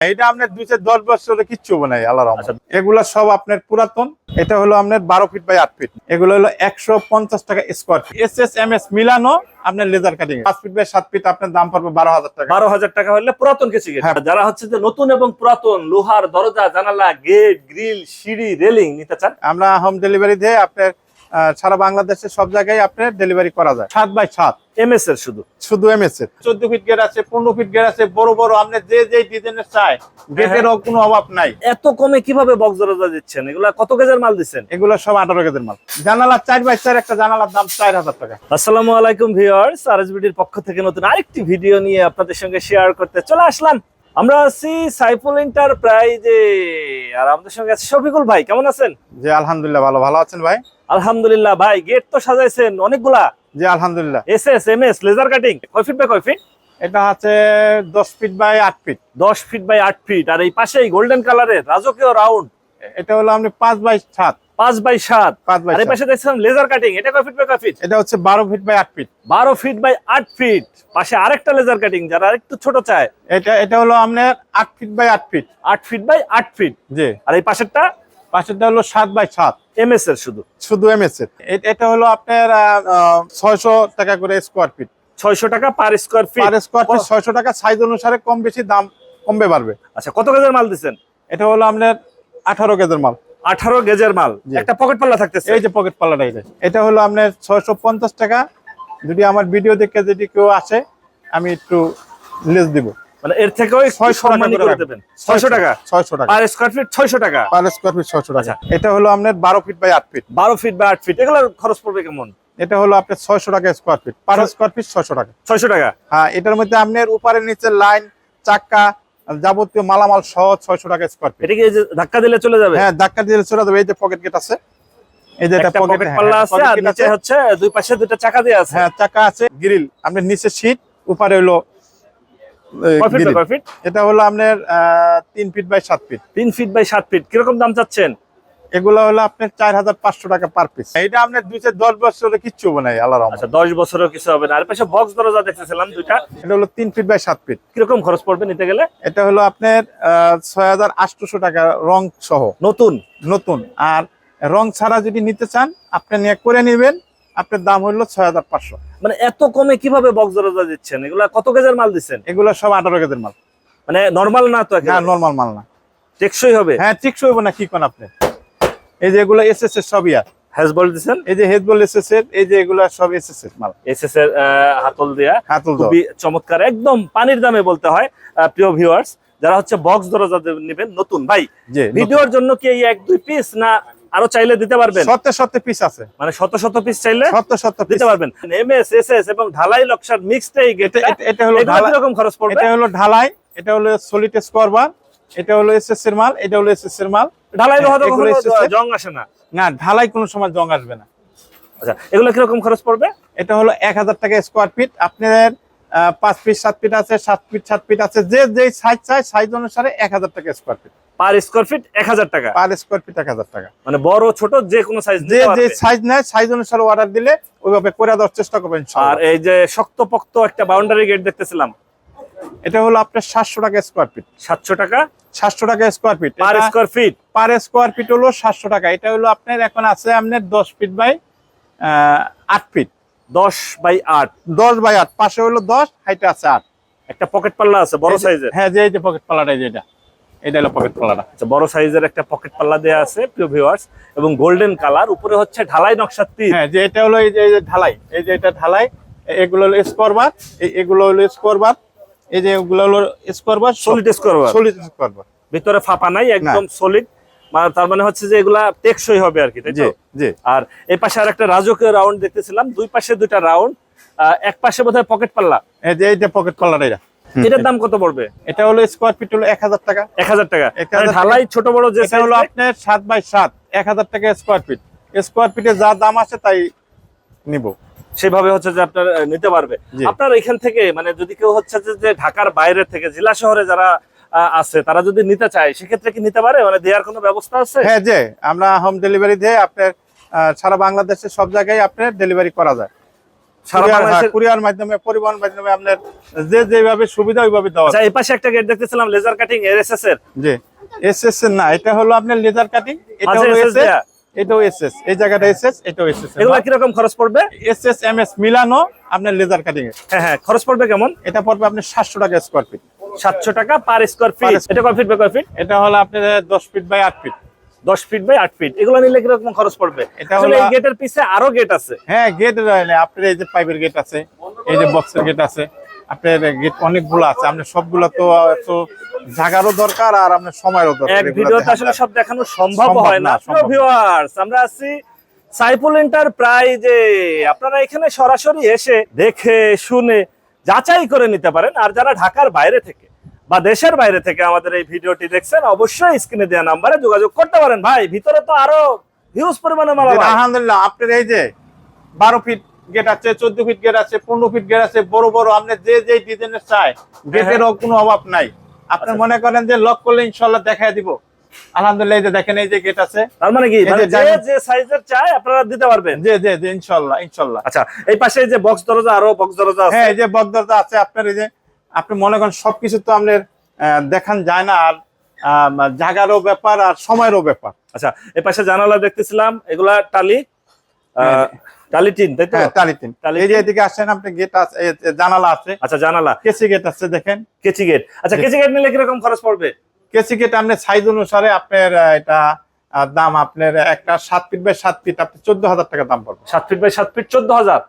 এটা আপনার দশ বছরে কিচ্ছু নাই আল্লাহ আচ্ছা। এগুলা সব আপনার পুরাতন। এটা হলো আপনার বারো ফিট বাই আট ফিট এগুলো হলো একশো পঞ্চাশ টাকা square feet SS S M S মিলানো আপনার লেজার কাটিং পাঁচ ফিট বাই সাত ফিট আপনার দাম পড়বে বারো হাজার টাকা। বারো হাজার টাকা হলে পুরাতন কিছু হ্যাঁ। যারা হচ্ছে যে নতুন এবং পুরাতন লোহার দরজা জানালা গেট গ্রিল সিঁড়ি রেলিং নিতে চান আমরা হোম ডেলিভারি দিয়ে আপনার সারা বাংলাদেশের সব জায়গায় আপনার ডেলিভারি করা যায়। সাত বাই সাত। এমএস এর শুধু? শুধু এম এস এর। চোদ্দ ফিট গেট আছে পনেরো ফিট গেট আছে বড় বড় আপনি যে যে ডিজাইনের চাই গেটেরও কোনো অভাব নাই। এত কমে কীভাবে বক্স দরজা দিচ্ছেন? এগুলা কত কেজের মাল দিচ্ছেন? এগুলো সব আঠারো কেজির মাল। জানালা চার বাই চার একটা জানালার দাম চার হাজার টাকা। আসসালামু আলাইকুম ভিউয়ার্স আরএসবিডির পক্ষ থেকে নতুন আরেকটি ভিডিও নিয়ে আপনাদের সঙ্গে শেয়ার করতে চলে আসলাম। আমরা আছি সাইফুল এন্টারপ্রাইজে আর আমাদের সঙ্গে আছে শফিকুল ভাই কেমন আছেন? জি আলহামদুলিল্লাহ ভালো ভালো আছেন ভাই? আলহামদুলিল্লাহ ভাই গেট তো সাজাইছেন অনেকগুলা। জি আলহামদুলিল্লাহ। S S M S laser cutting কয় ফিট বাই কয় ফিট এটা আছে দশ ফিট বাই আট ফিট দশ ফিট বাই আট ফিট আর এই পাশেই গোল্ডেন কালারের রাজকীয় রাউন্ড এটা হলো আপনি পাঁচ বাই সাত। পাঁচ বাই সাত। পাঁচ বাই এই পাশে দেখছিলাম লেজার কাটিং এটা কয় ফিট বাই কয় ফিট এটা হচ্ছে বারো ফিট বাই আট ফিট। বারো ফিট বাই আট ফিট। পাশে আরেকটা লেজার কাটিং যারা আরেকটু ছোট চায়। এটা এটা হলো আপনার আট ফিট বাই আট ফিট। আট ফিট বাই আট ফিট। জি। আর এই পাশেরটা? পাশেরটা হলো সাত বাই সাত। এম এস এর শুধু। শুধু এম এস এর। এটা হলো আপনার ছয়শো টাকা করে স্কোয়ার ফিট ছয়শো টাকা per square feet per square feet ছয়শো টাকা সাইজ অনুসারে কম বেশি দাম কমবে বাড়বে। আচ্ছা কত গেজের মাল দিচ্ছেন? এটা হলো আপনার আঠারো গেজের মাল। আঠারো গেজের মাল। একটা পকেট পাল্লা থাকতেছে। এই যে পকেট পাল্লাটা এটা এটা হলো আপনার ছয়শো পঞ্চাশ টাকা। যদি আমার ভিডিও দেখে যদি কেউ আসে আমি একটু লেস দিব। মানে এর থেকেও 600 টাকা দেবেন। ছয়শো টাকা। ছয়শো টাকা। পার স্কোয়ার ফিট ছয়শো টাকা। পার স্কোয়ার ফিট ছয়শো টাকা। আচ্ছা। এটা হলো আপনার বারো ফিট বাই আট ফিট বারো ফিট বা আট ফিট এগুলোর খরচ পড়বে কেমন? এটা হলো আপনার ছয়শো টাকা square feet per square feet ছয়শো টাকা। ছয়শো টাকা। হ্যাঁ এটার মধ্যে আপনার উপরে নিচে লাইন চাক্কা যাবতীয় মালামাল সহ ছয়শো টাকা স্কোয়ার ফিট এটা কি ধাক্কা দিলে চলে যাবে? হ্যাঁ ধাক্কা দিলে চলে যাবে। এই যে পকেট গেট আছে। এই যে এটা পকেট পকেট পাল্লা আছে আর নিচে হচ্ছে দুই পাশে চাকা দিয়ে আছে। হ্যাঁ চাকা আছে গ্রিল আপনার নিচে উপরে হলো এটা হলো আপনার তিন ফিট বাই সাত ফিট তিন ফিট বাই সাত ফিট কীরকম দাম চাচ্ছেন? এগুলো হলো আপনার চার হাজার পাঁচশো টাকা পার পিস এটা আপনার দুইশো দশ বছরে কিচ্ছু হবে না আল্লাহ রহমান আচ্ছা দশ বছরের কিছু হবে না। আর পাশে বক্স দরজা দেখতেছিলাম দুইটা। এটা হলো তিন ফিট বাই সাত ফিট কীরকম খরচ পড়বে নিতে গেলে? এটা হলো আপনার ছয় হাজার আটশোশো টাকা রং সহ। নতুন? নতুন। আর রং ছাড়া যদি নিতে চান আপনি নিয়ে করে নেবেন। আপনার দাম হলো ছয় হাজার পাঁচশো। মানে এত কমে কীভাবে বক্স দরজা দিচ্ছেন? এগুলা কত কেজের মাল দিচ্ছেন? এগুলো সব আঠারো কেজের মাল। মানে নর্মাল না তো না নর্মাল মাল না। টেকসই হবে? হ্যাঁ টেকসই হবে না কি কোন আপনি? এই যে এগুলো এস এস এর সবই আর হ্যাজ বল দিচ্ছেন এই যে হেজবল এস এস এর এই যে এগুলো সব এস এস এর মাল এসএস এর হাতল দেয়া হাতুল। খুবই চমৎকার একদম পানির দামে বলতে হয় প্রিয় ভিউয়ার্স যারা হচ্ছে বক্স দরজা নেবেন নতুন ভাই ভিডিওর জন্য কি এই এক দুই পিস না আরও চাইলে দিতে পারবেন সত্য সত্য পিস আছে মানে শত শত পিস চাইলে সত্য পিস দিতে পারবেন এমএস এসএস এবং ঢালাই নকশার মিক্সড এই গেট এটা- এটা হলো ঢালাই কীরকম খরচ পড়বে এটা হলো ঢালাই এটা হলো সলিড স্কোয়ার বার এটা হলো এস এস এর মাল এটা হলো এস এস এর মাল ঢালাই জং আসে না। না ঢালাই কোনো সময় জং আসবে না। আচ্ছা এগুলো কীরকম খরচ পড়বে? এটা হলো এক হাজার টাকা স্কোয়ার ফিট আপনার আহ, পাঁচ ফিট সাত ফিট আছে সাত ফিট সাত ফিট আছে যে যে সাইজ চাই সাইজ অনুসারে এক হাজার টাকা square feet per square feet এক হাজার টাকা। পার স্কোয়ার ফিট এক হাজার টাকা। মানে বড় ছোট যে কোনো সাইজ যে যে সাইজ নেয় সাইজ অনুসারে অর্ডার দিলে ওইভাবে করে দেওয়ার চেষ্টা করবেন আর এই যে শক্তপোক্ত একটা বাউন্ডারি গেট দেখতেছিলাম এটা হলো আপনার সাতশো টাকা স্কোয়ার ফিট সাতশো টাকা? সাতশো টাকা square feet per square feet per square feet হলো সাতশো টাকা। এটা হলো আপনার এখন আছে আপনার দশ ফিট বাই আট ফিট দশ বাই আট। দশ বাই আট। পাশে হলো দশ হাইটে আছে আট। একটা পকেট পাল্লা আছে বড় সাইজের হ্যাঁ যে এই যে পকেট পাল্লাটা এই যে এটা। হলো পকেট পাল্লাটা। আচ্ছা বড় সাইজের একটা পকেট পাল্লা দেয়া আছে প্রিয় ভিউয়ার্স এবং গোল্ডেন কালার উপরে হচ্ছে ঢালাই নকশার তীর। হ্যাঁ যে এটা হলো এই যে ঢালাই। এই যে এটা ঢালাই এগুলো হলো স্কোয়ার বার এই- এগুলো হলো স্কোয়ার বার এই যে এগুলো হলো square bar solid square solid square bar ভিতরে ফাঁপা নাই একদম সলিড তার মানে হচ্ছে যে এগুলা টেকসই হবে আর কি তাই জি জি। আর এই পাশে আর একটা রাজকীয় রাউন্ড দেখতেছিলাম দুই পাশে দুইটা রাউন্ড এক পাশে বোধহয় পকেট পাল্লা। এই যে এই যে পকেট পাল্লাটা এটা। এটার দাম কত পড়বে? এটা হলো স্কোয়ার ফিট হলো এক হাজার টাকা। এক হাজার টাকা। 1000 মানে ঢালাই ছোট বড় যে এটা হলো আপনার সাত বাই সাত এক হাজার টাকা স্কোয়ার ফিট স্কোয়ার ফিটে যা দাম আছে তাই নিব। সেভাবে হচ্ছে যে আপনার নিতে পারবে। আপনার এখান থেকে মানে যদি কেউ হচ্ছে যে ঢাকার বাইরে থেকে জেলা শহরে যারা আছে তারা যদি নিতে চায় সেক্ষেত্রে কি নিতে পারে? মানে দেওয়ার কোনো ব্যবস্থা আছে? হ্যাঁ যে আমরা হোম ডেলিভারি দিয়ে আপনার সারা বাংলাদেশে সব জায়গায় আপনার ডেলিভারি করা যায়। সারা কুরিয়ার মাধ্যমে পরিবহন মাধ্যমে আপনার যে যেভাবে সুবিধা ওইভাবে দেওয়া এই পাশে একটা গেট দেখতেছিলাম লেজার কাটিং এরএসএস এর। জি। এসএস না এটা হলো আপনার লেজার কাটিং এটা হলো SS এসএস দেয়া? এটাও এসএস এই জায়গাটা এসএস এটাও এসএস এগুলো কীরকম খরচ পড়বে? এসএস এমএস মিলানো আপনার লেজার কাটিং হ্যাঁ হ্যাঁ খরচ পড়বে কেমন? এটা পড়বে আপনার সাতশো টাকা স্কোয়ার ফিট সাতশো টাকা পার স্কোয়ার ফিট এটা কয় ফিট বাই কয় ফিট এটা হলো আপনার দশ ফিট বাই আট ফিট দশ ফিট বাই আট ফিট এগুলো নিলে কীরকম খরচ পড়বে? এটা হলো- এই গেটের পিছে আরও গেট আছে। হ্যাঁ গেট রয়েছে আপনার এই যে পাইপের গেট আছে এই যে বক্সের গেট আছে আপনার গেট অনেকগুলো আছে। আপনার সবগুলো তো জায়গারও দরকার আর আপনার সময়েরও দরকার এক ভিডিওতে আসলে সব দেখানো সম্ভব হয় না। ভিউয়ার্স আমরা আছি সাইফুল এন্টারপ্রাইজে আপনারা এখানে সরাসরি এসে দেখে শুনে যাচাই করে নিতে পারেন। আর যারা ঢাকার বাইরে থেকে বা দেশের বাইরে থেকে আমাদের এই ভিডিওটি দেখছেন অবশ্যই স্ক্রিনে দেওয়া নাম্বারে যোগাযোগ করতে পারেন। ভাই ভিতরে তো আরও হিউজ পরিমাণে মালা আলহামদুলিল্লাহ আপনার এই যে বারো ফিট গেট আছে চোদ্দ ফিট গেট আছে পনেরো ফিট গেট আছে বড় বড় আপনি যে যে ডিজাইনের চাই গেটেরও কোনো অভাব নাই। আপনি আচ্ছা। মনে করেন যে লক করলে ইনশাল্লাহ দেখাই দিব। আলহামদুলিল্লাহ এই যে দেখেন এই যে গেট আছে। তার মানে কি? যে মানে যে যে সাইজের চাই আপনারা দিতে পারবেন? যে যে যে ইনশাল্লাহ ইনশাল্লাহ আচ্ছা এই পাশে যে বক্স দরজা আরও বক্স দরজা আছে। হ্যাঁ এই যে বকদরজা আছে আপনার এই যে আপনি মনে করেন সবকিছু তো আপনার আহ, দেখান যায় না আর জায়গারও ব্যাপার আর সময়েরও ব্যাপার। আচ্ছা এই পাশে জানালা দেখতেছিলাম এগুলা টালি হ্যাঁ। টালি টিন তাই তো? তালিতিন তালিতিন। এই যে এদিকে আসেন আপনি গেট আছে জানালা আছে। আচ্ছা জানালা। কেসি গেট আছে দেখেন। কেচি গেট আচ্ছা কেচি গেট নিলে কীরকম খরচ পড়বে? কেসি গেট আপনার সাইজ অনুসারে আপনার এটা দাম আপনার একটা সাত ফিট বাই সাত ফিট আপনি চোদ্দ হাজার টাকা দাম পড়বে। সাত ফিট বাই সাত ফিট চোদ্দ হাজার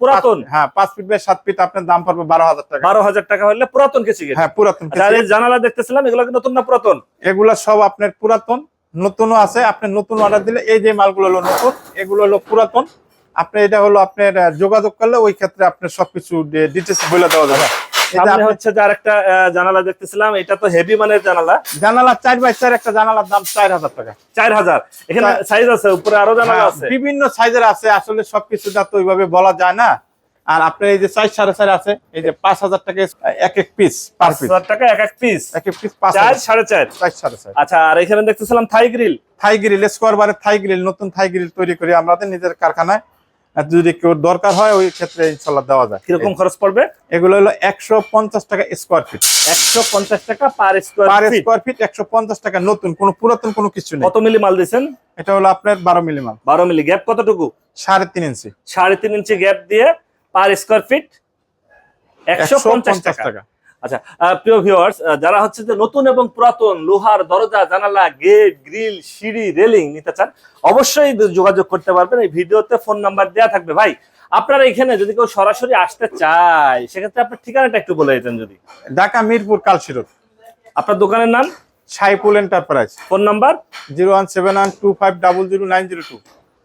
পুরাতন? হ্যাঁ পাঁচ ফিট বাই সাত ফিট আপনার দাম পড়বে বারো হাজার টাকা। বারো হাজার টাকা হলে পুরাতন কেচি গেট হ্যাঁ পুরাতন আচ্ছা, জানালা দেখতেছিলাম এগুলো কি নতুন না পুরাতন? এগুলা সব আপনার পুরাতন। নতুনও আছে আপনি নতুন অর্ডার দিলে এই যে মালগুলো হলো নতুন এগুলো হলো পুরাতন। আপনি এটা হলো আপনার যোগাযোগ করলে ওই ক্ষেত্রে আপনার সবকিছু ডিটেলস বলে দেওয়া যাবে। সামনে হচ্ছে যে আরেকটা জানালা দেখতেছিলাম এটা তো হেভি মানের জানালা। জানালা চার বাই চার একটা জানালার দাম চার হাজার টাকা। চার হাজার। এখানে সাইজ আছে উপরে আরও জানালা হ্যাঁ, আছে। বিভিন্ন সাইজের আছে আসলে সবকিছু যা তো ওইভাবে বলা যায় না। আর আপনার এই যে চার সাড়ে চার আছে এই যে পাঁচ হাজার টাকা এক এক পিস পাঁচ হাজার টাকা এক এক পিস এক এক পিস পাঁচ চার সাড়ে চার? চার সাড়ে চার। আচ্ছা আর এখানে দেখতেছিলাম Thai grill Thai grill square বারে থাই গ্রিল নতুন থাই গ্রিল তৈরি করি আমাদের নিজের কারখানায়। যদি কেউ দরকার হয় ওই ক্ষেত্রে ইনশাল্লাহ দেওয়া যায়। কীরকম খরচ পড়বে? এগুলো হলো একশো পঞ্চাশ টাকা স্কোয়ার ফিট একশো পঞ্চাশ টাকা per square per square feet একশো পঞ্চাশ টাকা নতুন কোনো পুরাতন কোনো কিছু নেই। কত মিলি মাল দিচ্ছেন এটা হলো আপনার বারো মিলি মাল। বারো মিলি গ্যাপ কতটুকু? সাড়ে তিন ইঞ্চি সাড়ে তিন ইঞ্চি গ্যাপ দিয়ে পার স্কোয়ার ফিট একশো পঞ্চাশ টাকা। আচ্ছা প্রিয় ভিউয়ার্স যারা হচ্ছে যে নতুন এবং পুরাতন লোহার দরজা জানালা গেট গ্রিল সিঁড়ি রেলিং নিতে চান অবশ্যই যোগাযোগ করতে পারবেন। এই ভিডিওতে ফোন নাম্বার দেওয়া থাকবে। ভাই আপনারা এখানে যদি কেউ সরাসরি আসতে চায় সেক্ষেত্রে আপনার ঠিকানাটা একটু বলে দিতেন যদি। ঢাকা মিরপুর কালশিরোড। আপনার দোকানের নাম? Saipul enterprise. Phone number? Zero one seven one two five double zero nine zero two.